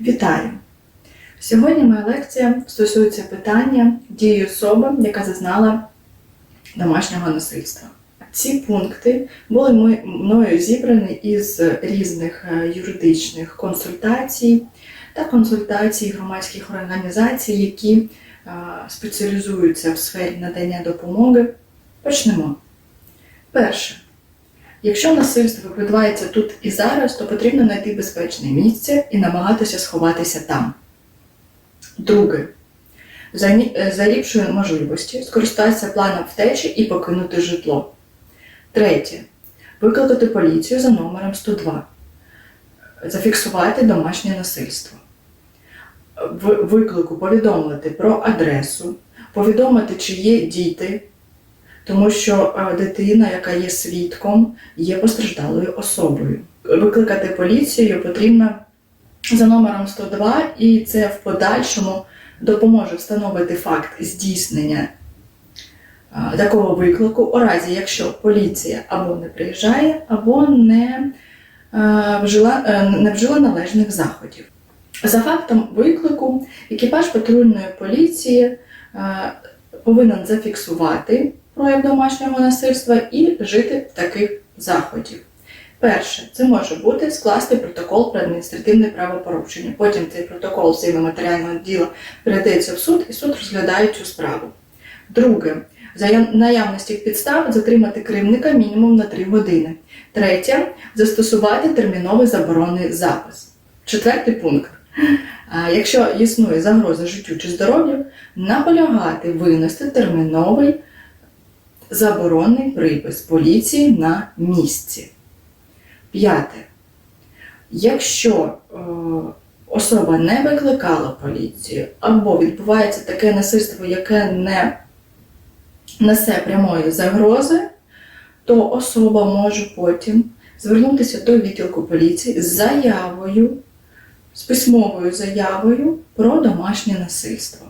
Вітаю! Сьогодні моя лекція стосується питання дії особи, яка зазнала домашнього насильства. Ці пункти були мною зібрані із різних е, юридичних консультацій та консультацій громадських організацій, які е, спеціалізуються в сфері надання допомоги. Почнемо. Перше. Якщо насильство відбувається тут і зараз, то потрібно знайти безпечне місце і намагатися сховатися там. Друге. За, е, за ліпшої можливості скористатися планом втечі і покинути житло. Третє. Викликати поліцію за номером 102. Зафіксувати домашнє насильство. Виклику повідомити про адресу, повідомити, чи є діти, тому що е, дитина, яка є свідком, є постраждалою особою. Викликати поліцію потрібно за номером 102, і це в подальшому допоможе встановити факт здійснення е, такого виклику, у разі якщо поліція або не приїжджає, або не е, вжила, не вжила належних заходів. За фактом виклику, екіпаж патрульної поліції повинен зафіксувати прояв домашнього насильства і жити в таких заходів. Перше, це може бути скласти протокол про адміністративне правопорушення. Потім цей протокол сили матеріального діла передається в суд, і суд розглядає цю справу. Друге, за наявності підстав затримати кривника мінімум на 3 години. Третє, застосувати терміновий заборонний запис. Четвертий пункт. Якщо існує загроза життю чи здоров'ю, наполягати винести терміновий заборонний припис поліції на місці. П'яте. Якщо е, особа не викликала поліцію, або відбувається таке насильство, яке не несе прямої загрози, то особа може потім звернутися до відділку поліції з заявою, з письмовою заявою про домашнє насильство.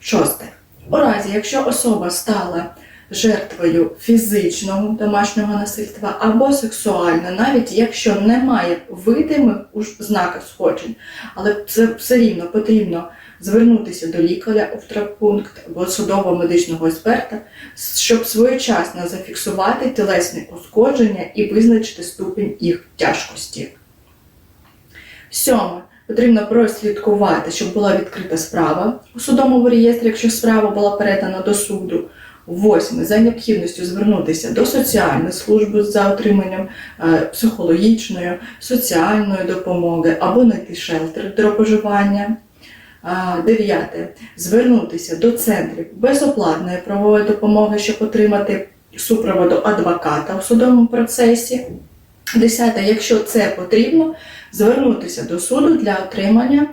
Шосте. У разі, якщо особа стала жертвою фізичного домашнього насильства або сексуального, навіть якщо немає видимих знаків сходжень, але це все рівно потрібно звернутися до лікаря у втрапункт або судового медичного експерта, щоб своєчасно зафіксувати тілесні ушкодження і визначити ступінь їх тяжкості. Сьоме. Потрібно прослідкувати, щоб була відкрита справа у судовому реєстрі, якщо справа була передана до суду. Восьме. За необхідністю звернутися до соціальної служби за отриманням е, психологічної, соціальної допомоги або знайти шелтер для проживання. Е, Дев'яте. Звернутися до центрів безоплатної правової допомоги, щоб отримати супроводу адвоката у судовому процесі. Десяте. Якщо це потрібно, звернутися до суду для отримання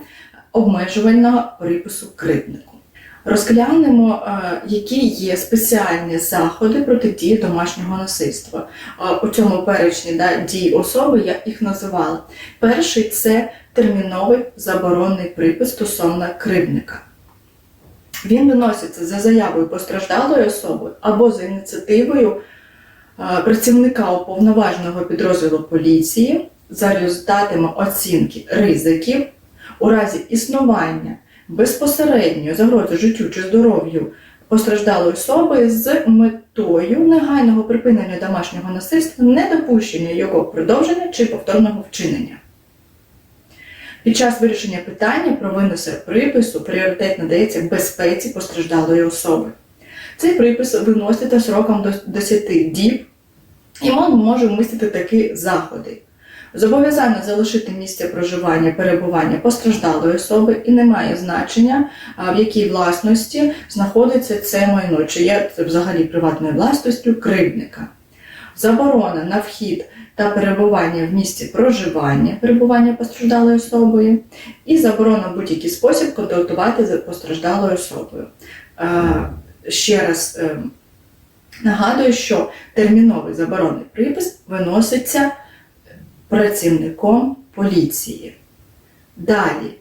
обмежувального припису кривднику. Розглянемо, е, які є спеціальні заходи протидії домашнього насильства. Е, У цьому перечні да, дій особи я їх називала. Перший це терміновий заборонний припис стосовно кривдника. Він виноситься за заявою постраждалої особи або за ініціативою працівника уповноваженого підрозділу поліції за результатами оцінки ризиків у разі існування безпосередньо загрози життю чи здоров'ю постраждалої особи з метою негайного припинення домашнього насильства, недопущення його продовження чи повторного вчинення. Під час вирішення питання про винесення припису пріоритет надається безпеці постраждалої особи. Цей припис виноситься сроком до 10 діб, і він може вмістити такі заходи. Зобов'язання залишити місце проживання, перебування постраждалої особи і не має значення, в якій власності знаходиться це майно, чи є це взагалі приватною власністю кривдника. Заборона на вхід та перебування в місці проживання, перебування постраждалою особою, і заборона в будь-який спосіб контактувати з постраждалою особою. Ще раз е, нагадую, що терміновий заборонний припис виноситься працівником поліції. Далі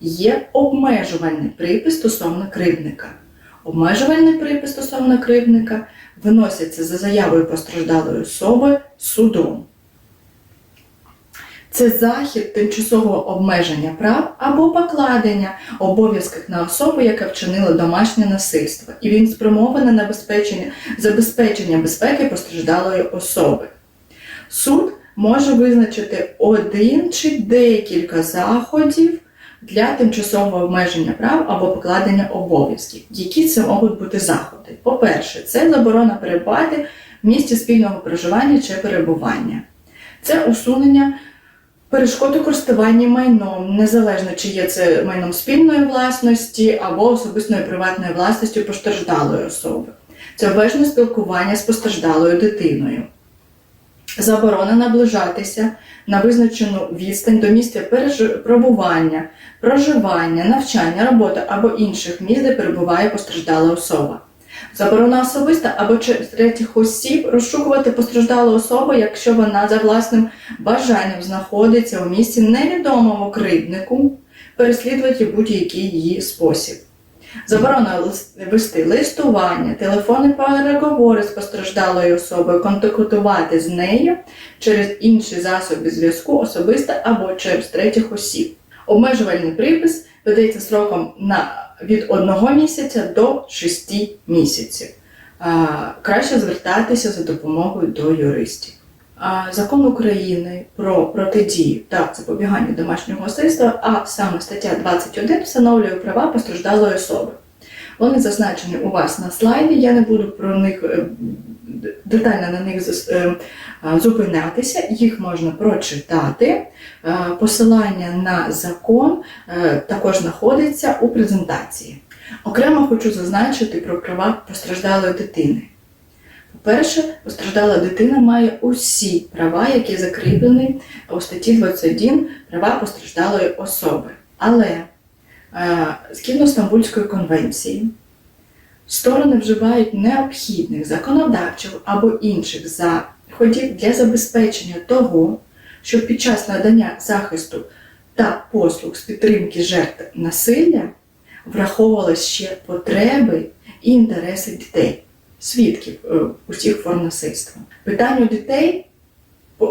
є обмежувальний припис стосовно кривдника. Обмежувальний припис стосовно кривдника виноситься за заявою постраждалої особи судом. Це захід тимчасового обмеження прав або покладення обов'язків на особу, яка вчинила домашнє насильство, і він спрямований на забезпечення, безпеки постраждалої особи. Суд може визначити один чи декілька заходів для тимчасового обмеження прав або покладення обов'язків. Які це можуть бути заходи? По-перше, це заборона перебувати в місті спільного проживання чи перебування. Це усунення перешкод у користуванні майном, незалежно чи є це майном спільної власності або особистої приватної власності постраждалої особи. Це обмежене спілкування з постраждалою дитиною. Заборона наближатися на визначену відстань до місця пробування, проживання, навчання, роботи або інших місць, де перебуває постраждала особа. Заборона особиста або через третіх осіб розшукувати постраждалу особу, якщо вона за власним бажанням знаходиться у місці невідомому кривднику, переслідувати будь-який її спосіб. Заборона вести листування, телефонні переговори з постраждалою особою, контактувати з нею через інші засоби зв'язку особисто або через третіх осіб. Обмежувальний припис видається сроком на від одного місяця до 6 місяців. Краще звертатися за допомогою до юристів. Закон України про протидію та запобігання домашнього насильства, а саме стаття 21 встановлює права постраждалої особи. Вони зазначені у вас на слайді. Я не буду про них е, детально на них е, зупинятися. Їх можна прочитати. Е, Посилання на закон е, також знаходиться у презентації. Окремо хочу зазначити про права постраждалої дитини. По-перше, постраждала дитина має усі права, які закріплені у статті 21 права постраждалої особи. Але згідно Стамбульської конвенції, сторони вживають необхідних законодавчих або інших заходів для забезпечення того, щоб під час надання захисту та послуг з підтримки жертв насилля враховувалися ще потреби і інтереси дітей, свідків е, усіх форм насильства. Питанню дітей,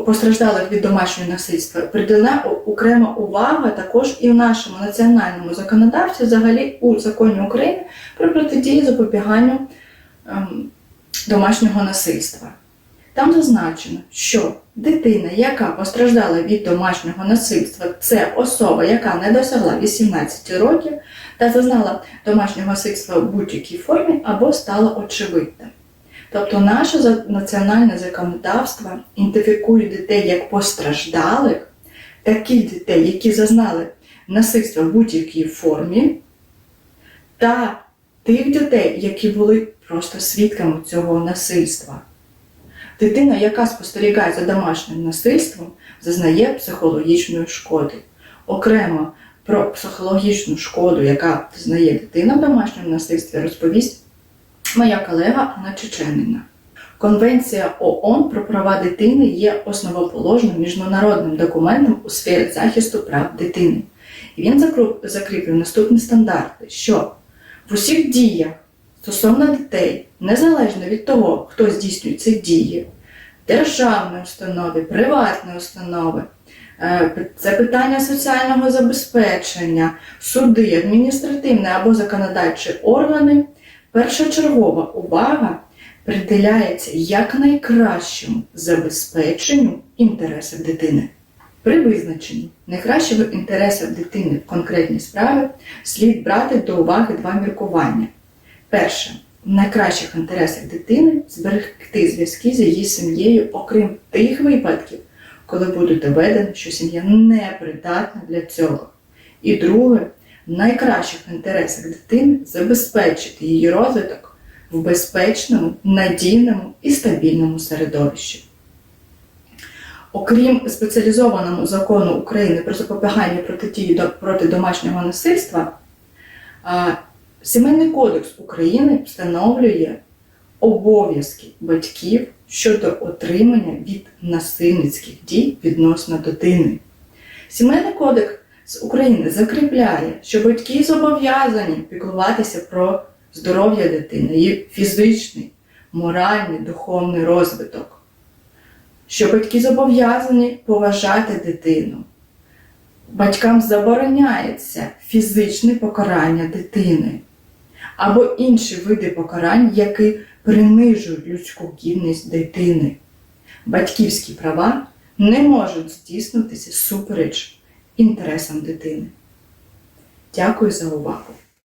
постраждалих від домашнього насильства, приділена окрема увага також і в нашому національному законодавстві, взагалі у законі України про протидію запобіганню ем, домашнього насильства. Там зазначено, що дитина, яка постраждала від домашнього насильства, це особа, яка не досягла 18 років та зазнала домашнього насильства в будь-якій формі або стала очевидним. Тобто наше національне законодавство ідентифікує дітей як постраждалих, таких дітей, які зазнали насильства в будь-якій формі, та тих дітей, які були просто свідками цього насильства. Дитина, яка спостерігає за домашнім насильством, зазнає психологічної шкоди. Окремо про психологічну шкоду, яка зазнає дитина в домашньому насильстві, розповість моя колега Анна Чеченина. Конвенція ООН про права дитини є основоположним міжнародним документом у сфері захисту прав дитини. І він закріплює наступні стандарти, що в усіх діях стосовно дітей, незалежно від того, хто здійснює ці дії, державні установи, приватні установи, е, це питання соціального забезпечення, суди, адміністративні або законодавчі органи, першочергова увага приділяється якнайкращому забезпеченню інтересів дитини. При визначенні найкращого інтересів дитини в конкретній справі слід брати до уваги два міркування. Перше, в найкращих інтересах дитини зберегти зв'язки з її сім'єю, окрім тих випадків, коли буде доведено, що сім'я не придатна для цього. І друге, в найкращих інтересах дитини забезпечити її розвиток в безпечному, надійному і стабільному середовищі. Окрім спеціалізованого закону України про запобігання протидії проти домашнього насильства, Сімейний кодекс України встановлює обов'язки батьків щодо отримання від насильницьких дій відносно дитини. Сімейний кодекс з України закріпляє, що батьки зобов'язані піклуватися про здоров'я дитини, її фізичний, моральний, духовний розвиток. що батьки зобов'язані поважати дитину. Батькам забороняється фізичне покарання дитини або інші види покарань, які принижують людську гідність дитини. Батьківські права не можуть здійснитися супереч інтересам дитини. Дякую за увагу!